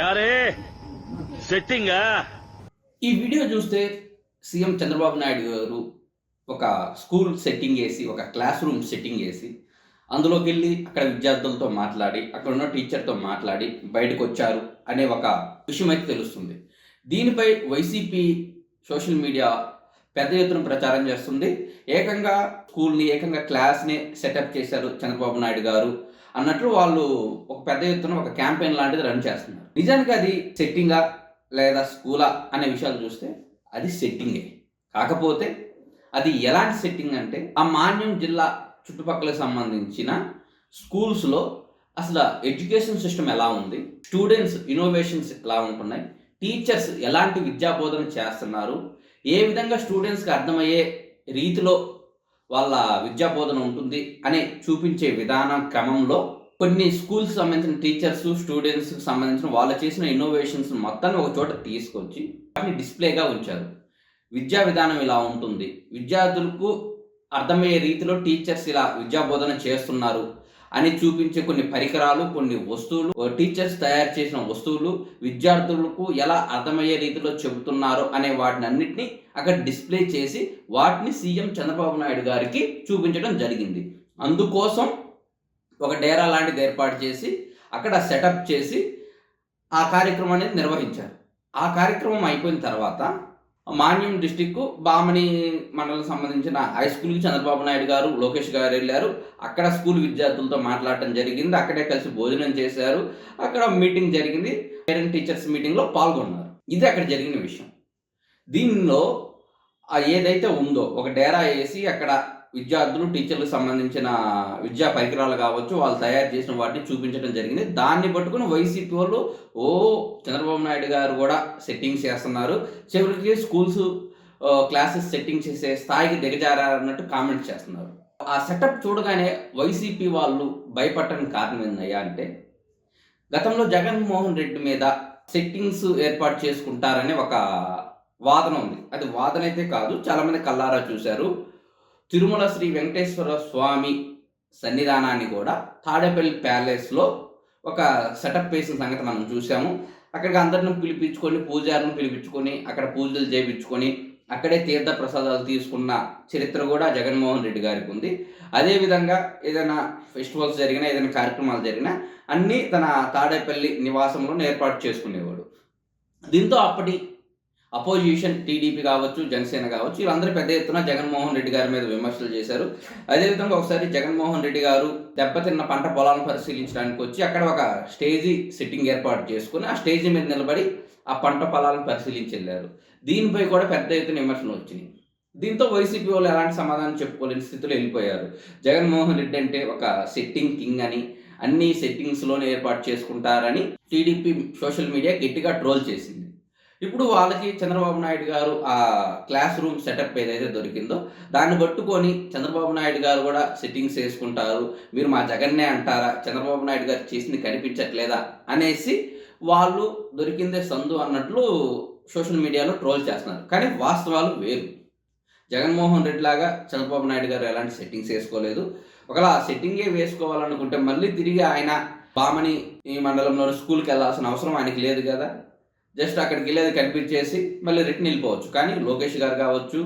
యారే? సెట్టింగా? ఈ వీడియో చూస్తే సీఎం చంద్రబాబు నాయుడు గారు ఒక స్కూల్ సెట్టింగ్ వేసి ఒక క్లాస్ రూమ్ సెట్టింగ్ వేసి అందులోకి వెళ్ళి అక్కడ విద్యార్థులతో మాట్లాడి అక్కడ ఉన్న టీచర్తో మాట్లాడి బయటకు వచ్చారు అనే ఒక విషయం అయితే తెలుస్తుంది. దీనిపై వైసీపీ సోషల్ మీడియా పెద్ద ఎత్తున ప్రచారం చేస్తుంది. ఏకంగా స్కూల్ని ఏకంగా క్లాస్ని సెటప్ చేశారు చంద్రబాబు నాయుడు గారు. అన్నట్లు వాళ్ళు ఒక పెద్ద ఎత్తున ఒక క్యాంపెయిన్ లాంటిది రన్ చేస్తున్నారు. నిజానికి అది సెట్టింగా లేదా స్కూలా అనే విషయాలు చూస్తే అది సెట్టింగే. కాకపోతే అది ఎలాంటి సెట్టింగ్ అంటే ఆ మాన్యం జిల్లా చుట్టుపక్కల సంబంధించిన స్కూల్స్లో అసలు ఎడ్యుకేషన్ సిస్టమ్ ఎలా ఉంది? స్టూడెంట్స్ ఇన్నోవేషన్స్ ఎలా ఉంటున్నాయి? టీచర్స్ ఎలాంటి విద్యా బోధన చేస్తున్నారు? ఏ విధంగా స్టూడెంట్స్కి అర్థమయ్యే రీతిలో వాళ్ళ విద్యా బోధన ఉంటుంది అనే చూపించే విధానం క్రమంలో కొన్ని స్కూల్స్ సంబంధించిన టీచర్స్ స్టూడెంట్స్కి సంబంధించిన వాళ్ళు చేసిన ఇన్నోవేషన్స్ మొత్తాన్ని ఒక చోట తీసుకొచ్చి వాటిని డిస్ప్లేగా ఉంచారు. విద్యా విధానం ఇలా ఉంటుంది. విద్యార్థులకు అర్థమయ్యే రీతిలో టీచర్స్ ఇలా విద్యా బోధన చేస్తున్నారు. అని చూపించే కొన్ని పరికరాలు కొన్ని వస్తువులు టీచర్స్ తయారు చేసిన వస్తువులు విద్యార్థులకు ఎలా అర్థమయ్యే రీతిలో చెబుతున్నారు అనే వాటిని అన్నింటినీ అక్కడ డిస్ప్లే చేసి వాటిని సీఎం చంద్రబాబు నాయుడు గారికి చూపించడం జరిగింది. అందుకోసం ఒక డేరా లాంటిది ఏర్పాటు చేసి అక్కడ సెటప్ చేసి ఆ కార్యక్రమం అనేది నిర్వహించారు. ఆ కార్యక్రమం అయిపోయిన తర్వాత మాన్యం డిస్టిక్ బామని మండలం సంబంధించిన హై స్కూల్కి చంద్రబాబు నాయుడు గారు లోకేష్ గారు వెళ్ళారు. అక్కడ స్కూల్ విద్యార్థులతో మాట్లాడటం జరిగింది. అక్కడే కలిసి భోజనం చేశారు. అక్కడ మీటింగ్ జరిగింది. పేరెంట్ టీచర్స్ మీటింగ్లో పాల్గొన్నారు. ఇది అక్కడ జరిగిన విషయం. దీనిలో ఆ ఏదైతే ఉందో ఒక డేరా వేసి అక్కడ విద్యార్థులు టీచర్లకు సంబంధించిన విద్యా పరికరాలు కావచ్చు వాళ్ళు తయారు చేసిన వాటిని చూపించడం జరిగింది. దాన్ని పట్టుకుని వైసీపీ వాళ్ళు ఓ చంద్రబాబు నాయుడు గారు కూడా సెట్టింగ్స్ చేస్తున్నారు. చివరికి స్కూల్స్ క్లాసెస్ సెట్టింగ్ చేసే స్థాయికి దిగజారన్నట్టు కామెంట్ చేస్తున్నారు. ఆ సెటప్ చూడగానే వైసీపీ వాళ్ళు భయపడటం కారణం ఏందయ్యా అంటే గతంలో జగన్మోహన్ రెడ్డి మీద సెట్టింగ్స్ ఏర్పాటు చేసుకుంటారనే ఒక వాదన ఉంది. అది వాదన అయితే కాదు చాలామంది కల్లారా చూశారు. తిరుమల శ్రీ వెంకటేశ్వర స్వామి సన్నిధానాన్ని కూడా తాడేపల్లి ప్యాలెస్లో ఒక సెటప్ వేసిన సంగతి మనం చూసాము అక్కడికి అందరిని పిలిపించుకొని పూజారిని పిలిపించుకొని అక్కడ పూజలు చేయించుకొని అక్కడే తీర్థ ప్రసాదాలు తీసుకున్న చరిత్ర కూడా జగన్మోహన్ రెడ్డి గారికి ఉంది. అదేవిధంగా ఏదైనా ఫెస్టివల్స్ జరిగినా ఏదైనా కార్యక్రమాలు జరిగినా అన్నీ తన తాడేపల్లి నివాసంలో ఏర్పాటు చేసుకునేవాడు. దీంతో అప్పటి అపోజిషన్ టీడీపీ కావచ్చు జనసేన కావచ్చు వీళ్ళందరూ పెద్ద ఎత్తున జగన్మోహన్ రెడ్డి గారి మీద విమర్శలు చేశారు. అదేవిధంగా ఒకసారి జగన్మోహన్ రెడ్డి గారు దెబ్బతిన్న పంట పొలాలను పరిశీలించడానికి వచ్చి అక్కడ ఒక స్టేజీ సిట్టింగ్ ఏర్పాటు చేసుకుని ఆ స్టేజీ మీద నిలబడి ఆ పంట పొలాలను పరిశీలించి వెళ్ళారు. దీనిపై కూడా పెద్ద ఎత్తున విమర్శలు వచ్చినాయి. దీంతో వైసీపీ వాళ్ళు ఎలాంటి సమాధానం చెప్పుకోలేని స్థితిలో వెళ్ళిపోయారు. జగన్మోహన్ రెడ్డి అంటే ఒక సెట్టింగ్ కింగ్ అని అన్ని సెట్టింగ్స్లోనే ఏర్పాటు చేసుకుంటారని టీడీపీ సోషల్ మీడియా గట్టిగా ట్రోల్ చేసింది. ఇప్పుడు వాళ్ళకి చంద్రబాబు నాయుడు గారు ఆ క్లాస్ రూమ్ సెటప్ ఏదైతే దొరికిందో దాన్ని పట్టుకొని చంద్రబాబు నాయుడు గారు కూడా సెట్టింగ్స్ వేసుకుంటారు. మీరు మా జగన్నే అంటారా? చంద్రబాబు నాయుడు గారు చేసింది కనిపించట్లేదా? అనేసి వాళ్ళు దొరికిందే సందు అన్నట్లు సోషల్ మీడియాలో ట్రోల్ చేస్తున్నారు. కానీ వాస్తవాలు వేరు. జగన్మోహన్ రెడ్డి లాగా చంద్రబాబు నాయుడు గారు ఎలాంటి సెట్టింగ్స్ వేసుకోలేదు. ఒకవేళ ఆ సెట్టింగే వేసుకోవాలనుకుంటే మళ్ళీ తిరిగి ఆయన బామని ఈ మండలంలోని స్కూల్కి వెళ్ళాల్సిన అవసరం ఆయనకి లేదు కదా? జస్ట్ అక్కడికి వెళ్ళేది కనిపించేసి మళ్ళీ రిటర్న్ వెళ్ళిపోవచ్చు. కానీ లోకేష్ గారు కావచ్చు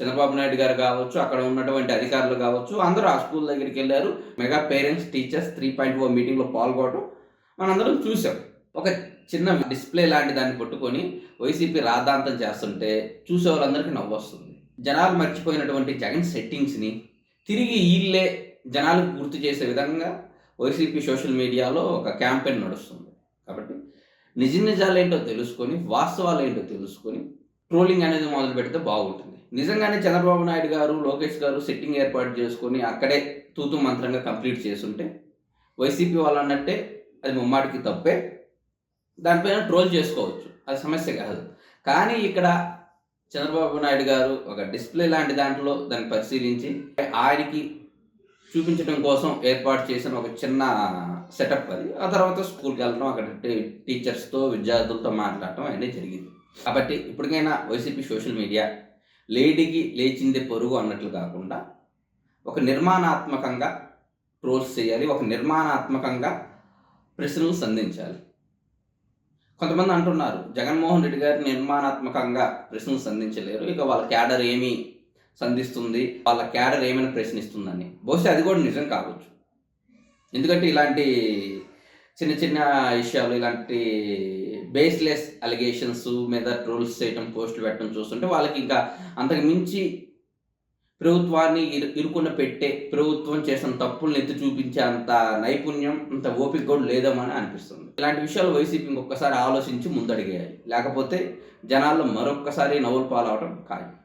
చంద్రబాబు నాయుడు గారు కావచ్చు అక్కడ ఉన్నటువంటి అధికారులు కావచ్చు అందరూ ఆ స్కూల్ దగ్గరికి వెళ్ళారు. Mega parents teachers three point O మీటింగ్లో పాల్గొనడం మనందరం చూసాం. ఒక చిన్న డిస్ప్లే లాంటి దాన్ని పట్టుకొని వైసీపీ రాద్ధాంతం చేస్తుంటే చూసే వాళ్ళందరికీ నవ్వు వస్తుంది జనాలు మర్చిపోయినటువంటి జగన్ సెట్టింగ్స్ని తిరిగి వీళ్ళే జనాలకు గుర్తు చేసే విధంగా వైసీపీ సోషల్ మీడియాలో ఒక క్యాంపెయిన్ నడుస్తుంది. కాబట్టి నిజ నిజాలు ఏంటో తెలుసుకొని వాస్తవాలు ఏంటో తెలుసుకొని ట్రోలింగ్ అనేది మొదలు పెడితే బాగుంటుంది. నిజంగానే చంద్రబాబు నాయుడు గారు లోకేష్ గారు సెట్టింగ్ ఏర్పాటు చేసుకొని అక్కడే తూతు మంత్రంగా కంప్లీట్ చేస్తుంటే వైసీపీ వాళ్ళు అన్నట్టే అది ముమ్మాటికి తప్పే. దానిపైన ట్రోల్ చేసుకోవచ్చు. అది సమస్య కాదు. కానీ ఇక్కడ చంద్రబాబు నాయుడు గారు ఒక డిస్ప్లే లాంటి దాంట్లో దాన్ని పరిశీలించి ఆయనకి చూపించడం కోసం ఏర్పాటు చేసిన ఒక చిన్న సెటప్ అది. ఆ తర్వాత స్కూల్కి వెళ్ళడం అక్కడ టీచర్స్తో విద్యార్థులతో మాట్లాడటం అనేది జరిగింది. కాబట్టి ఇప్పటికైనా వైసీపీ సోషల్ మీడియా లేడీకి లేచింది పొరుగు అన్నట్లు కాకుండా ఒక నిర్మాణాత్మకంగా ట్రోల్స్ చేయాలి ఒక నిర్మాణాత్మకంగా ప్రశ్నలు సంధించాలి. కొంతమంది అంటున్నారు జగన్మోహన్ రెడ్డి గారు నిర్మాణాత్మకంగా ప్రశ్నలు సంధించలేరు ఇక వాళ్ళ క్యాడర్ ఏమి సంధిస్తుంది వాళ్ళ క్యాడర్ ఏమైనా ప్రశ్నిస్తుందని. బహుశా అది కూడా నిజం కావచ్చు. ఎందుకంటే ఇలాంటి చిన్న చిన్న విషయాలు ఇలాంటి బేస్లెస్ అలిగేషన్స్ మీద ట్రోల్స్ చేయటం పోస్టులు పెట్టడం చూస్తుంటే వాళ్ళకి ఇంకా అంతకు మించి ప్రభుత్వాన్ని ఇరు ఇరుకున్న పెట్టే ప్రభుత్వం చేసిన తప్పుల్ని ఎత్తి చూపించే అంత నైపుణ్యం అంత ఓపిక కూడా లేదేమని అనిపిస్తుంది. ఇలాంటి విషయాలు వైసీపీ ఇంకొకసారి ఆలోచించి ముందడిగేయాలి లేకపోతే జనాల్లో మరొక్కసారి నవ్వులు పాలవడం ఖాయం.